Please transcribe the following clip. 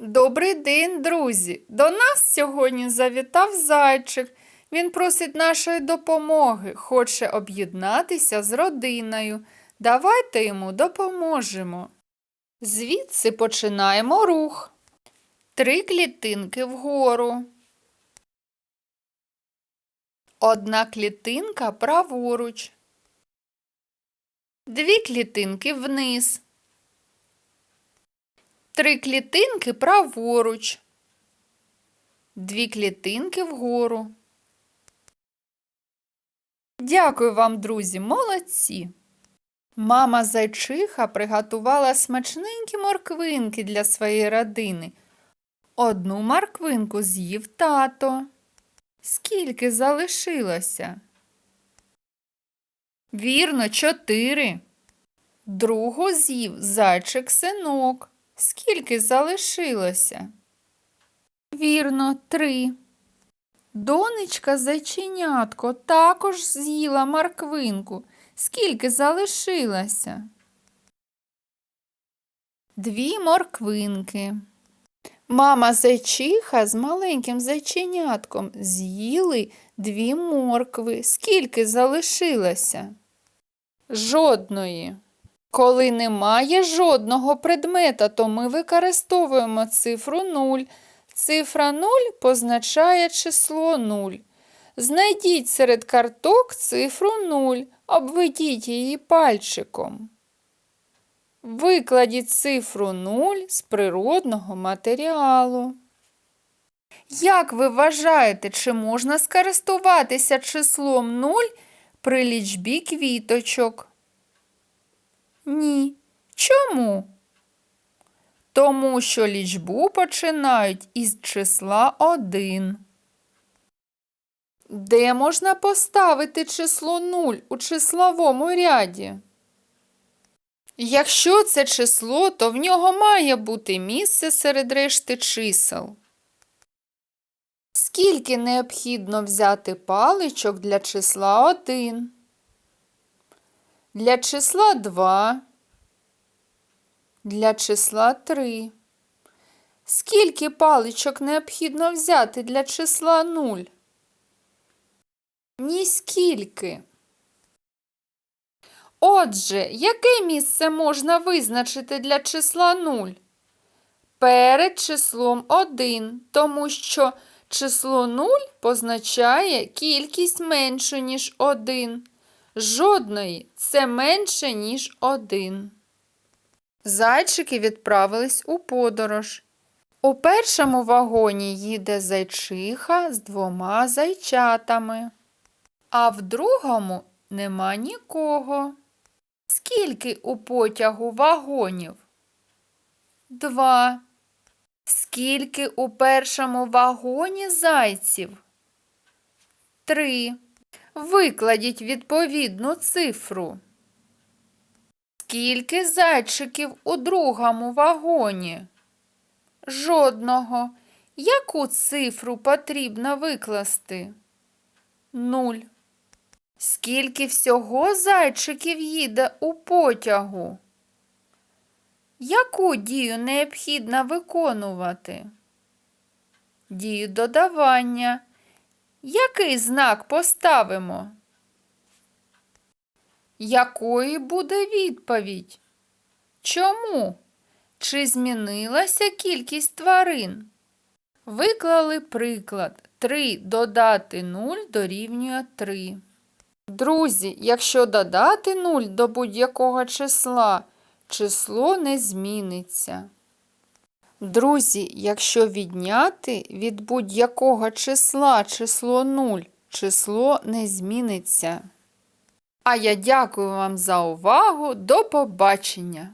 Добрий день, друзі! До нас сьогодні завітав зайчик. Він просить нашої допомоги, хоче об'єднатися з родиною. Давайте йому допоможемо. Звідси починаємо рух. Три клітинки вгору. Одна клітинка праворуч. Дві клітинки вниз. Три клітинки праворуч. Дві клітинки вгору. Дякую вам, друзі, молодці. Мама зайчиха приготувала смачненькі морквинки для своєї родини. Одну морквинку з'їв тато. Скільки залишилося? Вірно, чотири. Другу з'їв зайчик синок. Скільки залишилося? Вірно, три. Донечка зайченятко також з'їла морквинку. Скільки залишилося? Дві морквинки. Мама зайчиха з маленьким зайченятком з'їли дві моркви. Скільки залишилося? Жодної. Коли немає жодного предмета, то ми використовуємо цифру 0. Цифра 0 позначає число 0. Знайдіть серед карток цифру 0, обведіть її пальчиком. Викладіть цифру 0 з природного матеріалу. Як ви вважаєте, чи можна скористуватися числом 0 при лічбі квіточок? Ні. Чому? Тому що лічбу починають із числа 1. Де можна поставити число 0 у числовому ряді? Якщо це число, то в нього має бути місце серед решти чисел. Скільки необхідно взяти паличок для числа 1? Для числа 2. Для числа 3. Скільки паличок необхідно взяти для числа 0? Ніскільки. Отже, яке місце можна визначити для числа 0? Перед числом 1, тому що число 0 позначає кількість меншу, ніж 1. Жодної це менше, ніж 1. Зайчики відправились у подорож. У першому вагоні їде зайчиха з двома зайчатами, а в другому нема нікого. Скільки у потягу вагонів? Два. Скільки у першому вагоні зайців? Три. Викладіть відповідну цифру. Скільки зайчиків у другому вагоні? Жодного. Яку цифру потрібно викласти? Нуль. Скільки всього зайчиків їде у потягу? Яку дію необхідно виконувати? Дію додавання. Який знак поставимо? Якою буде відповідь? Чому? Чи змінилася кількість тварин? Виклали приклад 3 додати 0 дорівнює 3. Друзі, якщо додати 0 до будь-якого числа, число не зміниться. Друзі, якщо відняти від будь-якого числа число 0, число не зміниться. А я дякую вам за увагу. До побачення!